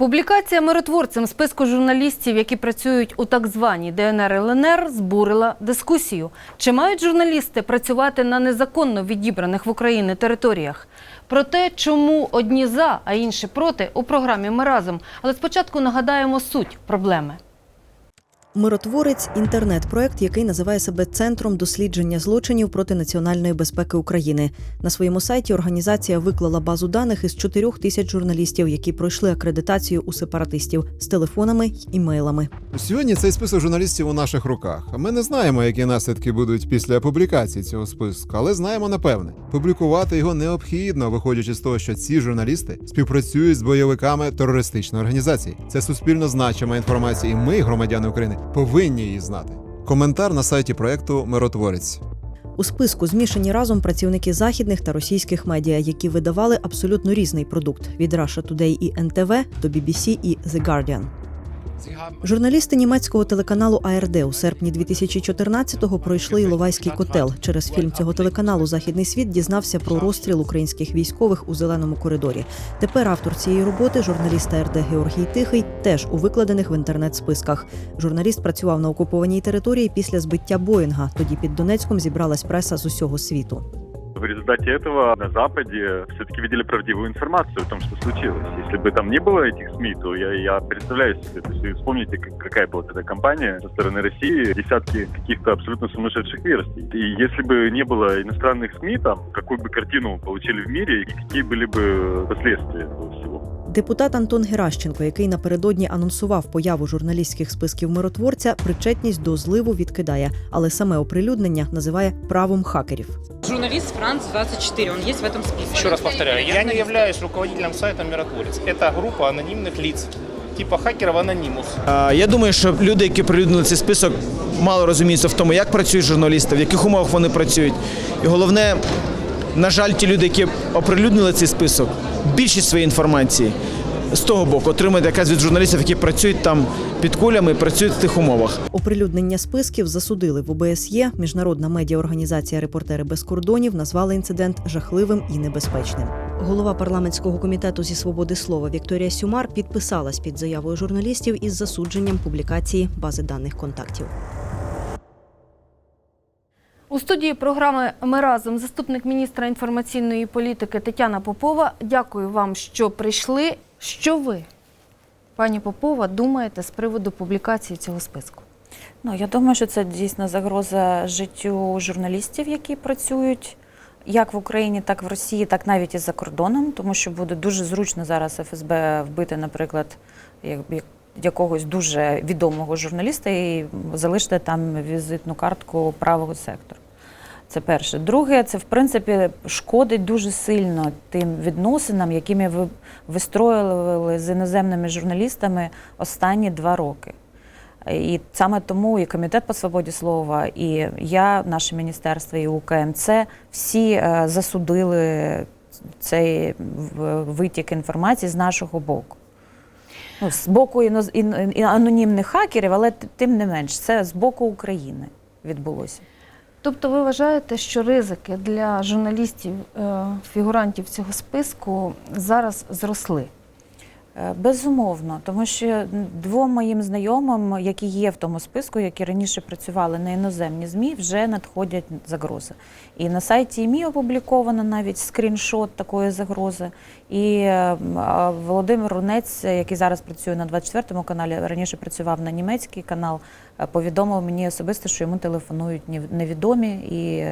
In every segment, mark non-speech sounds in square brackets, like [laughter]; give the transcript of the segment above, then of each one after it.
Публікація миротворцем списку журналістів, які працюють у так званій ДНР ЛНР, збурила дискусію. Чи мають журналісти працювати на незаконно відібраних в Україні територіях? Про те, чому одні за, а інші проти, у програмі Ми разом. Але спочатку нагадаємо суть проблеми. Миротворець інтернет-проект, який називає себе центром дослідження злочинів проти національної безпеки України. На своєму сайті організація виклала базу даних із 4 тисяч журналістів, які пройшли акредитацію у сепаратистів з телефонами й імейлами. Сьогодні цей список журналістів у наших руках. Ми не знаємо, які наслідки будуть після публікації цього списку, але знаємо напевне. Публікувати його необхідно, виходячи з того, що ці журналісти співпрацюють з бойовиками терористичної організації. Це суспільно значима інформація, і ми, громадяни України, повинні її знати. Коментар на сайті проекту Миротворець. У списку змішані разом працівники західних та російських медіа, які видавали абсолютно різний продукт від Russia Today і НТВ до BBC і The Guardian. Журналісти німецького телеканалу АРД у серпні 2014-го пройшли Іловайський котел. Через фільм цього телеканалу Західний світ дізнався про розстріл українських військових у зеленому коридорі. Тепер автор цієї роботи, журналіст АРД Георгій Тихий, теж у викладених в інтернет-списках. Журналіст працював на окупованій території після збиття Боїнга. Тоді під Донецьком зібралась преса з усього світу. В результате этого на Западе все-таки видели правдивую информацию о том, что случилось. Если бы там не было этих СМИ, то я, я представляю себе, то есть вы вспомните, как- какая была тогда кампания со стороны России, десятки каких-то абсолютно сумасшедших версий. И если бы не было иностранных СМИ, там, какую бы картину получили в мире и какие были бы последствия. Депутат Антон Геращенко, який напередодні анонсував появу журналістських списків миротворця, причетність до зливу відкидає, але саме оприлюднення називає правом хакерів. Журналист Франц 24, он есть в этом списке. Еще раз повторяю, я не являюсь руководителем сайта «Миротворец». Это группа анонимных лиц, типа хакеров «Анонимус». А, Я думаю, що люди, які прилюднили цей список, мало розуміються в тому, як працюють журналісти, в яких умовах вони працюють. І головне, на жаль, ті люди, які оприлюднили цей список, більшість своєї інформації з того боку отримують якраз від журналістів, які працюють там під кулями працюють в тих умовах. Оприлюднення списків засудили в ОБСЄ. Міжнародна медіаорганізація Репортери без кордонів назвала інцидент жахливим і небезпечним. Голова парламентського комітету зі свободи слова Вікторія Сюмар підписалась під заявою журналістів із засудженням публікації бази даних контактів. Студії програми Ми разом заступник міністра інформаційної політики Тетяна Попова. Дякую вам, що прийшли. Що ви, пані Попова, думаєте з приводу публікації цього списку? Ну, я думаю, що це дійсно загроза життю журналістів, які працюють як в Україні, так в Росії, так навіть і за кордоном, тому що буде дуже зручно зараз ФСБ вбити, наприклад, як- як- якогось дуже відомого журналіста і залишити там візитну картку правого сектору. Це перше. Друге, це в принципі шкодить дуже сильно тим відносинам, які ми ви- вистроювали з іноземними журналістами останні два роки. І саме тому і комітет по свободі слова, і я, наше міністерство, і УКМЦ всі е, засудили цей витік інформації з нашого боку. Ну, з боку анонімних хакерів, але тим не менш, це з боку України відбулося. Тобто ви вважаєте, що ризики для журналістів, е, фігурантів цього списку зараз зросли? Е, Безумовно, тому що двом моїм знайомим, які є в тому списку, які раніше працювали на іноземні ЗМІ, вже надходять загрози. І на сайті ІМІ опубліковано навіть скріншот такої загрози. І е, Володимир Рунець, який зараз працює на 24-му каналі, раніше працював на німецький канал, е, повідомив мені особисто, що йому телефонують невідомі і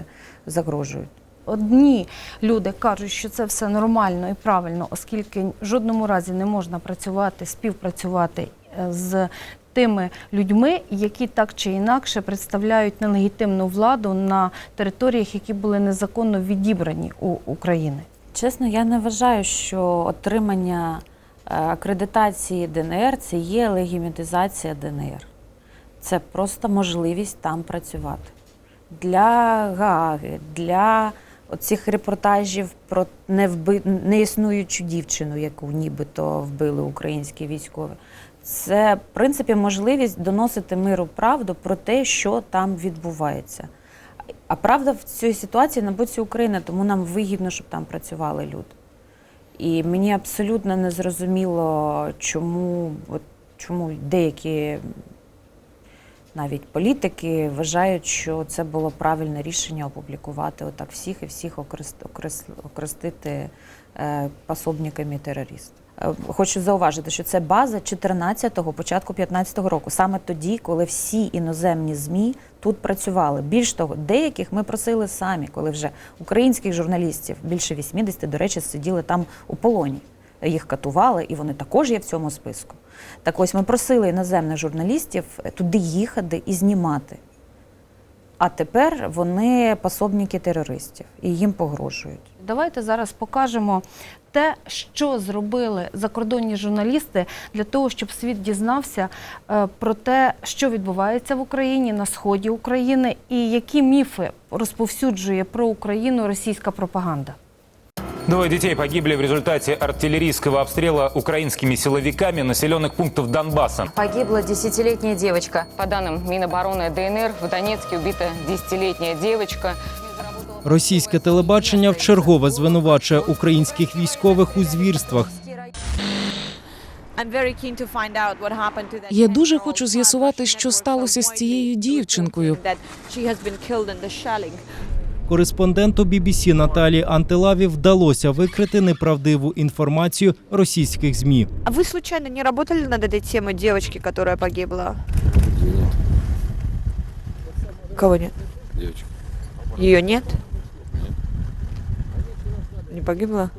загрожують. Одні люди кажуть, що це все нормально і правильно, оскільки в жодному разі не можна працювати, співпрацювати е, з тими людьми, які так чи інакше представляють нелегітимну владу на територіях, які були незаконно відібрані у України. Чесно, я не вважаю, що отримання е, акредитації ДНР це є легімітизація ДНР. Це просто можливість там працювати. Для Гааги, для оцих репортажів про невби... неіснуючу дівчину, яку нібито вбили українські військові. Це, в принципі, можливість доносити миру правду про те, що там відбувається. А правда в цій ситуації на боці України, тому нам вигідно, щоб там працювали люди. І мені абсолютно не зрозуміло, чому, от, чому деякі навіть політики вважають, що це було правильне рішення опублікувати отак всіх і всіх окрест, окрес, окрестити е, пособниками терористів. Е, Хочу зауважити, що це база 14-го, початку 15-го року, саме тоді, коли всі іноземні ЗМІ тут працювали. Більш того, деяких ми просили самі, коли вже українських журналістів більше 80, до речі, сиділи там у полоні. Їх катували, і вони також є в цьому списку. Так ось ми просили іноземних журналістів туди їхати і знімати. А тепер вони пособники терористів і їм погрожують. Давайте зараз покажемо те, що зробили закордонні журналісти для того, щоб світ дізнався е, про те, що відбувається в Україні на сході України, і які міфи розповсюджує про Україну російська пропаганда. Двое детей погибли в результате артиллерийского обстрела украинскими силовиками населенных пунктов Донбасса. Погибла десятилетняя девочка. По данным Минобороны ДНР, в Донецке убита десятилетняя девочка. Російське телебачення вчергове звинувачує українських військових у звірствах. Я дуже хочу з'ясувати, що сталося з цією дівчинкою. Кореспонденту BBC Наталі Антилаві вдалося викрити неправдиву інформацію російських змі. А вы случайно не работали над этой темой девочки, которая погибла? Кого нет? Девочка. Ее нет? Не погибла?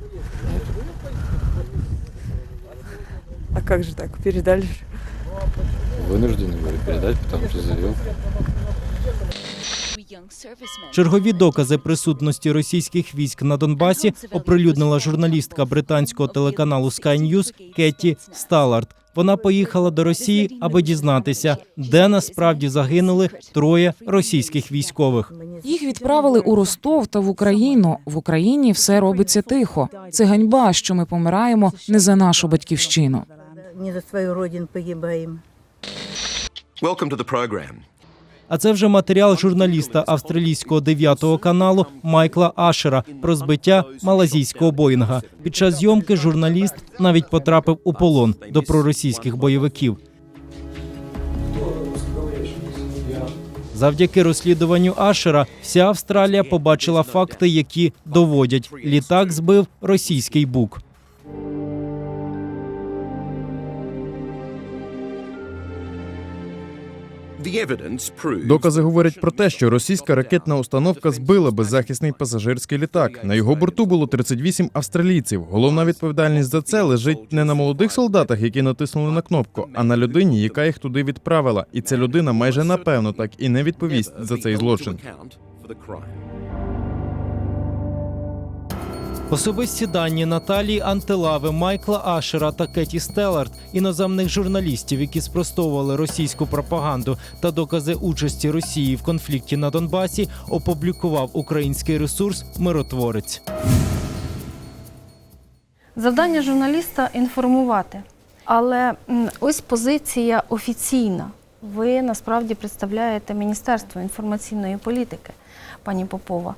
А как же так? Передали? же. Вынуждены были передать, потому что завел. Чергові докази присутності російських військ на Донбасі оприлюднила журналістка британського телеканалу Sky News Кетті Сталард. Вона поїхала до Росії, аби дізнатися, де насправді загинули троє російських військових. Їх відправили у Ростов та в Україну. В Україні все робиться тихо. Це ганьба, що ми помираємо не за нашу батьківщину. Не за свою родину погибаем. Welcome to the program. А це вже матеріал журналіста австралійського дев'ятого каналу Майкла Ашера про збиття малазійського боїнга. Під час зйомки журналіст навіть потрапив у полон до проросійських бойовиків. Завдяки розслідуванню Ашера вся Австралія побачила факти, які доводять літак збив російський бук. Докази говорять про те, що російська ракетна установка збила беззахисний пасажирський літак. На його борту було 38 австралійців. Головна відповідальність за це лежить не на молодих солдатах, які натиснули на кнопку, а на людині, яка їх туди відправила. І ця людина майже напевно так і не відповість за цей злочин. Особисті дані Наталії Антилави, Майкла Ашера та Кеті Стеллард, іноземних журналістів, які спростовували російську пропаганду та докази участі Росії в конфлікті на Донбасі, опублікував український ресурс Миротворець. Завдання журналіста інформувати. Але ось позиція офіційна. Ви насправді представляєте Міністерство інформаційної політики, пані Попова.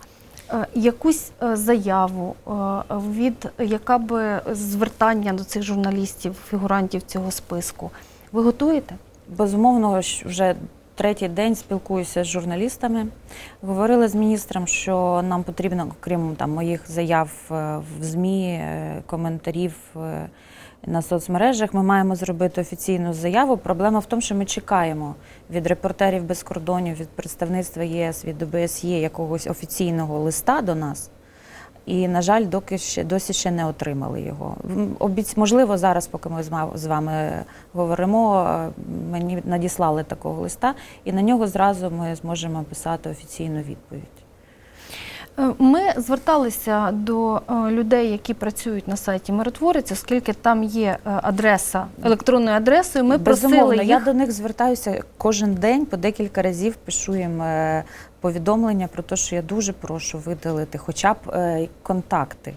Е, Якусь е, заяву е, від яка би звертання до цих журналістів, фігурантів цього списку. Ви готуєте? Безумовно, вже третій день спілкуюся з журналістами. Говорили з міністром, що нам потрібно, окрім там моїх заяв в ЗМІ, коментарів на соцмережах, ми маємо зробити офіційну заяву. Проблема в тому, що ми чекаємо від репортерів без кордонів, від представництва ЄС, від ОБСЄ якогось офіційного листа до нас. І, на жаль, доки ще досі ще не отримали його. Обіць, можливо, зараз, поки ми з вами говоримо, е, мені надіслали такого листа, і на нього зразу ми зможемо писати офіційну відповідь. Е, Ми зверталися до е, людей, які працюють на сайті Миротворець, оскільки там є е, адреса електронною адресою. Ми Безумовно, просили я до них звертаюся кожен день, по декілька разів пишу їм повідомлення про те, що я дуже прошу видалити хоча б контакти.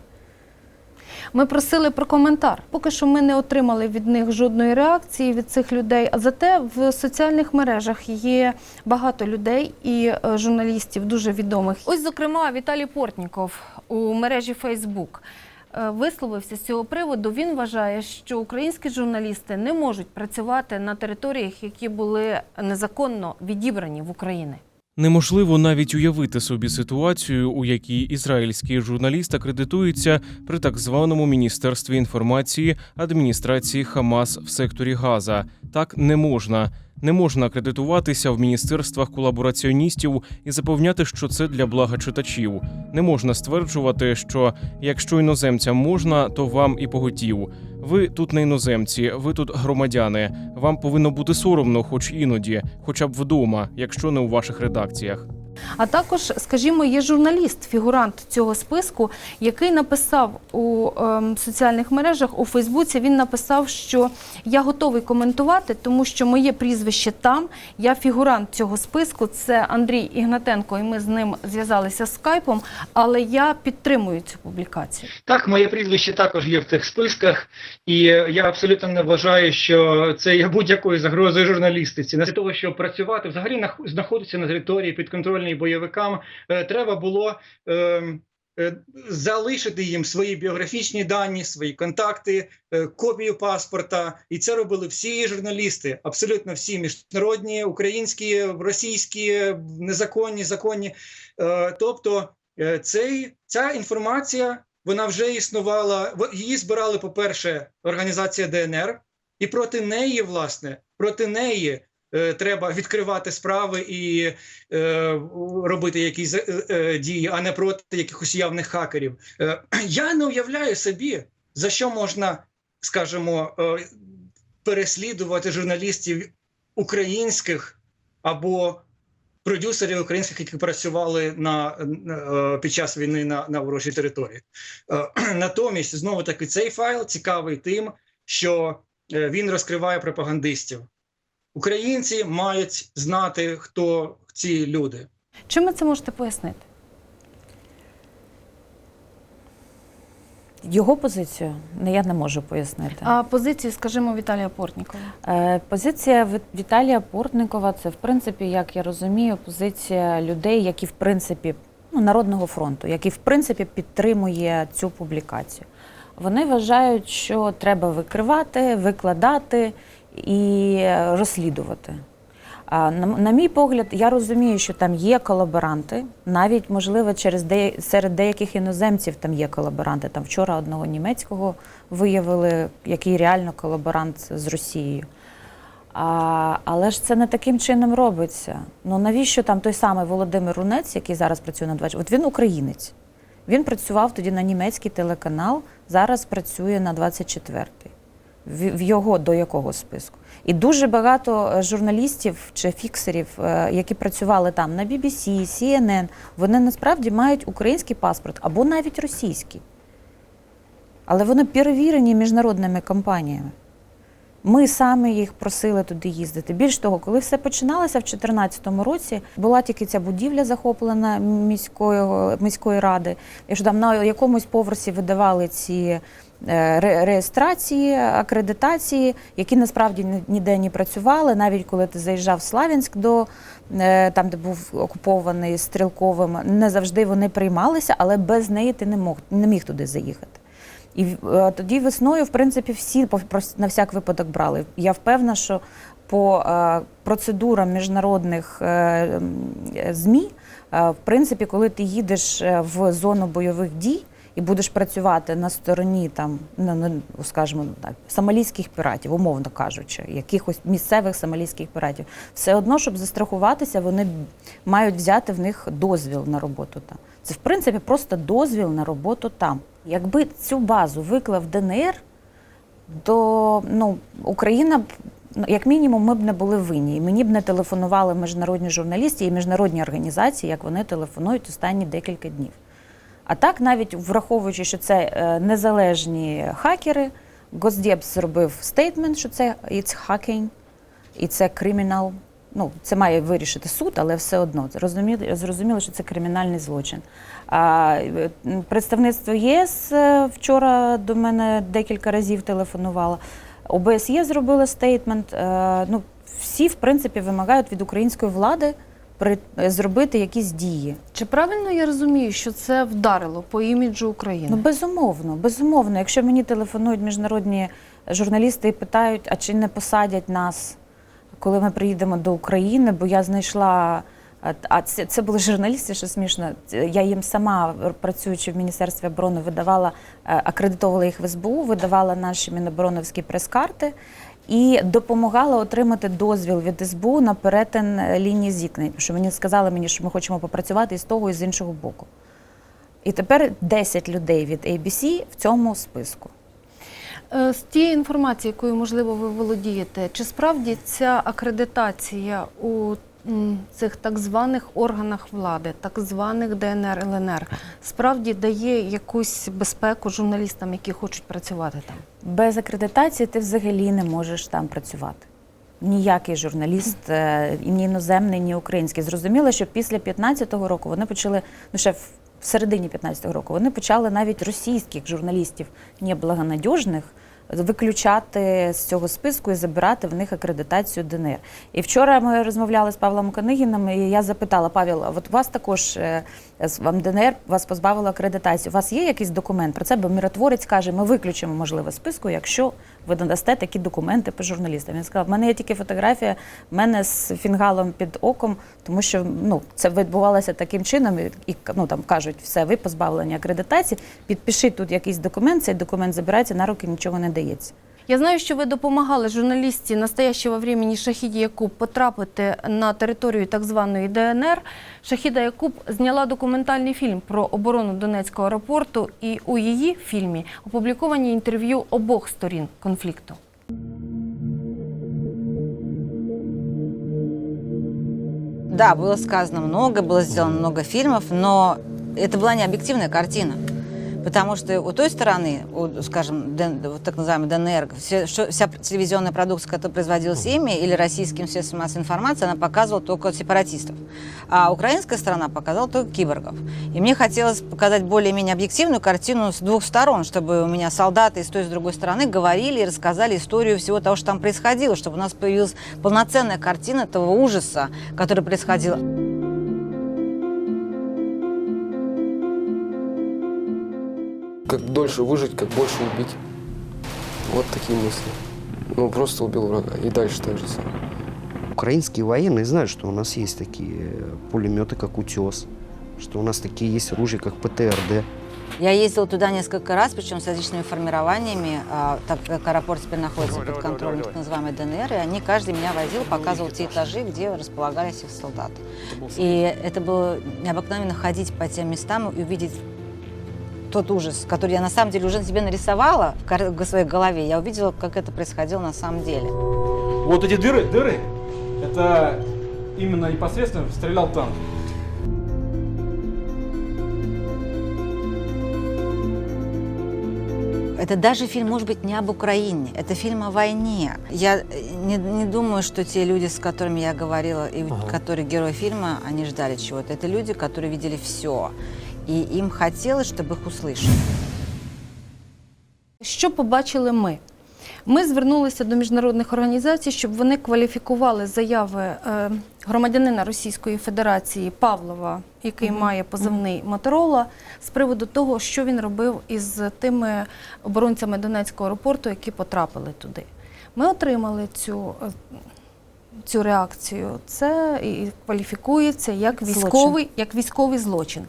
Ми просили про коментар. Поки що ми не отримали від них жодної реакції від цих людей. А зате в соціальних мережах є багато людей і е, журналістів дуже відомих. Ось, зокрема, Віталій Портніков у мережі Фейсбук. е, висловився з цього приводу. Він вважає, що українські журналісти не можуть працювати на територіях, які були незаконно відібрані в Україні. Неможливо навіть уявити собі ситуацію, у якій ізраїльський журналіст акредитується при так званому міністерстві інформації адміністрації Хамас в секторі Газа. Так не можна. Не можна акредитуватися в міністерствах колабораціоністів і запевняти, що це для блага читачів. Не можна стверджувати, що якщо іноземцям можна, то вам і поготів. Ви тут не іноземці, ви тут громадяни. Вам повинно бути соромно, хоч іноді, хоча б вдома, якщо не у ваших редакціях. А також, скажімо, є журналіст, фігурант цього списку, який написав у ем, соціальних мережах у Фейсбуці. Він написав, що я готовий коментувати, тому що моє прізвище там. Я фігурант цього списку. Це Андрій Ігнатенко, і ми з ним зв'язалися скайпом. Але я підтримую цю публікацію. Так, моє прізвище також є в цих списках, і я абсолютно не вважаю, що це є будь-якою загрозою журналістиці. Для того, щоб працювати, взагалі нах- знаходитися на території підконтрольній бойовикам, е, треба було. ем, е, Залишити їм свої біографічні дані, свої контакти, е, копію паспорта, і це робили всі журналісти, абсолютно всі міжнародні, українські, російські, незаконні, законні. Тобто, цей ця інформація вона вже існувала. Її збирали, по-перше, організація ДНР, і проти неї, власне, проти неї треба відкривати справи і е, робити якісь е, е, дії, а не проти якихось явних хакерів. Е, [clears throat] я не уявляю собі, за що можна, скажімо, е, переслідувати журналістів українських або продюсерів українських, які працювали на, на е, під час війни на, на ворожій території. Е, [clears throat] Натомість, знову таки, цей файл цікавий тим, що е, він розкриває пропагандистів. Українці мають знати, хто ці люди. Чим ви це можете пояснити? Його позицію не я не можу пояснити. А позицію, скажімо, Віталія Портнікова. Е, Позиція Віталія Портникова це, в принципі, як я розумію, позиція людей, які в принципі ну, Народного фронту, який в принципі підтримує цю публікацію. Вони вважають, що треба викривати, викладати і розслідувати. На, мій погляд, я розумію, що там є колаборанти, навіть можливо, через де, серед деяких іноземців там є колаборанти. Там вчора одного німецького виявили, який реально колаборант з Росією. А, але ж це не таким чином робиться. Ну навіщо там той самий Володимир Рунець, який зараз працює на 20, От він українець. Він працював тоді на німецький телеканал, зараз працює на 24-й. В, його до якого списку? І дуже багато е, журналістів чи фіксерів, е, які працювали там на BBC, CNN, вони насправді мають український паспорт або навіть російський. Але вони перевірені міжнародними компаніями. Ми самі їх просили туди їздити. Більш того, коли все починалося в 2014 році, була тільки ця будівля захоплена міської, міської ради. І що там на якомусь поверсі видавали ці е, реєстрації, акредитації, які насправді ніде не працювали. Навіть коли ти заїжджав в Славянськ до е, там, де був окупований стрілковим, не завжди вони приймалися, але без неї ти не мог не міг туди заїхати. І е, тоді весною, в принципі, всі на всяк випадок брали. Я впевнена, що по е, процедурам міжнародних е, е, ЗМІ, е, в принципі, коли ти їдеш е, в зону бойових дій і будеш працювати на стороні там, ну, ну, скажімо так, сомалійських піратів, умовно кажучи, якихось місцевих сомалійських піратів, все одно, щоб застрахуватися, вони мають взяти в них дозвіл на роботу там. Це в принципі просто дозвіл на роботу там. Якби цю базу виклав ДНР, то ну, Україна б, ну, як мінімум, ми б не були винні. І мені б не телефонували міжнародні журналісти і міжнародні організації, як вони телефонують останні декілька днів. А так, навіть враховуючи, що це е, незалежні хакери, Госдеп зробив стейтмент, що це it's hacking, і це кримінал. Ну, це має вирішити суд, але все одно зрозуміло, зрозуміло що це кримінальний злочин. А, е, представництво ЄС е, вчора до мене декілька разів телефонувало. ОБСЄ зробили стейтмент. Ну, всі, в принципі, вимагають від української влади зробити якісь дії. Чи правильно я розумію, що це вдарило по іміджу України? Ну, безумовно, безумовно. Якщо мені телефонують міжнародні журналісти і питають, а чи не посадять нас, коли ми приїдемо до України, бо я знайшла. а- А це, це були журналісти, що смішно. Я їм сама, працюючи в Міністерстві оборони, видавала, е, акредитовувала їх в СБУ, видавала наші мінобороновські прес-карти і допомагала отримати дозвіл від СБУ на перетин е, лінії зіткнень. Що мені сказали мені, що ми хочемо попрацювати і з того, і з іншого боку. І тепер 10 людей від ABC в цьому списку. Е, З тієї інформації, якою можливо ви володієте, чи справді ця акредитація у цих так званих органах влади, так званих ДНР ЛНР, справді дає якусь безпеку журналістам, які хочуть працювати там? Без акредитації ти взагалі не можеш там працювати. Ніякий журналіст, е, ні іноземний, ні український. Зрозуміло, що після 15-го року вони почали, ну ще в в середині 15-го року, вони почали навіть російських журналістів неблагонадіжних виключати з цього списку і забирати в них акредитацію ДНР. І вчора ми розмовляли з Павлом Конигіном, і я запитала Павел, от у вас також е, вам ДНР вас позбавило акредитації. У вас є якийсь документ про це? Бо миротворець каже, ми виключимо можливо з списку, якщо ви надасте такі документи по журналістам. Він сказав, в мене є тільки фотографія в мене з фінгалом під оком, тому що ну це відбувалося таким чином, і ну там кажуть, все, ви позбавлені акредитації. Підпишіть тут якийсь документ. Цей документ забирається на руки, нічого не дається. Я знаю, що ви допомагали журналісті настоящего времени Шахіді Якуб потрапити на територію так званої ДНР. Шахіда Якуб зняла документальний фільм про оборону Донецького аеропорту, і у її фільмі опубліковані інтерв'ю обох сторін конфлікту. Да, было сказано много, было сделано много фильмов, но это была не объективная картина. Потому что у той стороны, у, скажем, Ден- вот так называемый ДНР, все- что- вся телевизионная продукция, которая производилась ими или российским средством массовой информации, она показывала только сепаратистов. А украинская сторона показала только киборгов. И мне хотелось показать более-менее объективную картину с двух сторон, чтобы у меня солдаты и с той, и с другой стороны говорили и рассказали историю всего того, что там происходило, чтобы у нас появилась полноценная картина этого ужаса, который происходил. Как дольше выжить, как больше убить. Вот такие мысли. Ну, просто убил врага. И дальше так же самое. Украинские военные знают, что у нас есть такие пулеметы, как «Утес», что у нас такие есть ружья, как ПТРД. Я ездила туда несколько раз, причем с различными формированиями, а, так как аэропорт теперь находится под контролем так называемой ДНР, и они каждый меня возил, показывал те этажи, где располагались их солдаты. И это было необыкновенно ходить по тем местам и увидеть тот ужас, который я на самом деле уже себе нарисовала в своей голове. Я увидела, как это происходило на самом деле. Вот эти дыры, дыры, это именно непосредственно стрелял танк. Это даже фильм, может быть, не об Украине, это фильм о войне. Я э, не, не думаю, что те люди, с которыми я говорила, и которые герои фильма, они ждали чего-то. Это люди, которые видели все. И им хотелось, чтобы их услышали. Що побачили ми? Ми звернулися до міжнародних організацій, щоб вони кваліфікували заяви е, громадянина Російської Федерації Павлова, який Мгм. має позивний Моторола, з приводу того, що він робив із тими оборонцями Донецького аеропорту, які потрапили туди. Ми отримали цю, е, цю реакцію. Це і кваліфікується як військовий, як військовий злочин.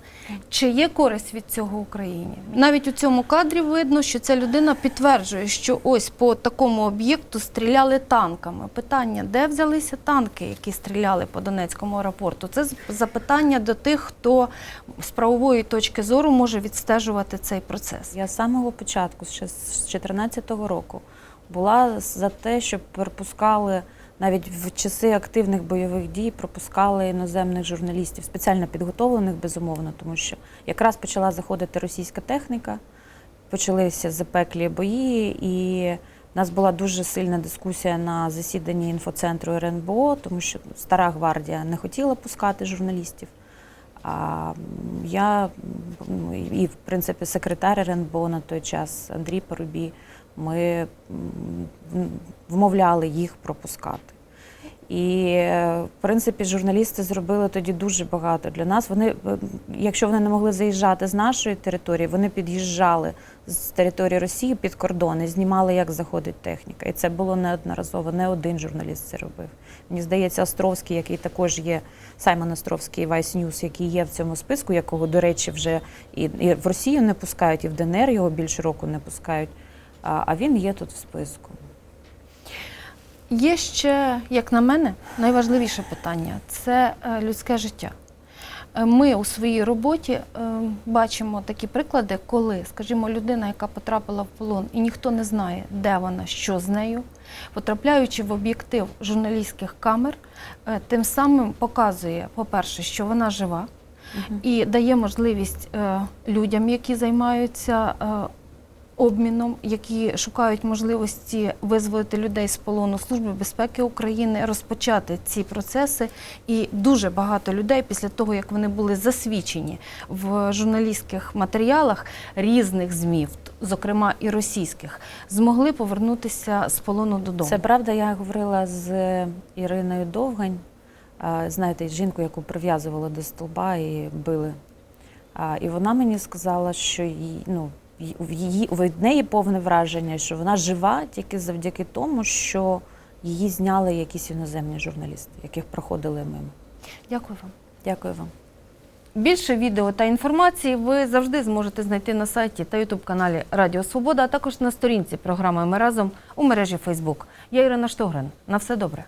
Чи є користь від цього Україні? Навіть у цьому кадрі видно, що ця людина підтверджує, що ось по такому об'єкту стріляли танками. Питання, де взялися танки, які стріляли по Донецькому аеропорту? Це запитання до тих, хто з правової точки зору може відстежувати цей процес. Я з самого початку, ще з 2014 року, була за те, щоб пропускали навіть в часи активних бойових дій, пропускали іноземних журналістів, спеціально підготовлених, безумовно, тому що якраз почала заходити російська техніка, почалися запеклі бої, і в нас була дуже сильна дискусія на засіданні інфоцентру РНБО, тому що стара гвардія не хотіла пускати журналістів. А я і, в принципі, секретар РНБО на той час Андрій Парубій, ми вмовляли їх пропускати. І е, в принципі журналісти зробили тоді дуже багато для нас. Вони, е, якщо вони не могли заїжджати з нашої території, вони під'їжджали з території Росії під кордони, знімали, як заходить техніка. І це було неодноразово. Не один журналіст це робив. Мені здається, Островський, який також є, Саймон Островський, Vice News, який є в цьому списку, якого, до речі, вже і, і в Росію не пускають, і в ДНР його більше року не пускають. А, він є тут в списку. Є ще, як на мене, найважливіше питання це е, людське життя. Е, Ми у своїй роботі е, бачимо такі приклади, коли, скажімо, людина, яка потрапила в полон, і ніхто не знає, де вона, що з нею, потрапляючи в об'єктив журналістських камер, тим самим показує, по-перше, що вона жива, і дає можливість людям, які займаються обміном, які шукають можливості визволити людей з полону Служби безпеки України, розпочати ці процеси. І дуже багато людей після того, як вони були засвідчені в журналістських матеріалах різних ЗМІ, зокрема і російських, змогли повернутися з полону додому. Це правда, я говорила з Іриною Довгань, знаєте, жінку, яку прив'язували до столба і били. І вона мені сказала, що їй, ну, її, від неї повне враження, що вона жива тільки завдяки тому, що її зняли якісь іноземні журналісти, яких проходили мимо. Дякую вам. Дякую вам. Більше відео та інформації ви завжди зможете знайти на сайті та ютуб-каналі Радіо Свобода, а також на сторінці програми Ми разом у мережі Фейсбук. Я Ірина Штогрин. На все добре.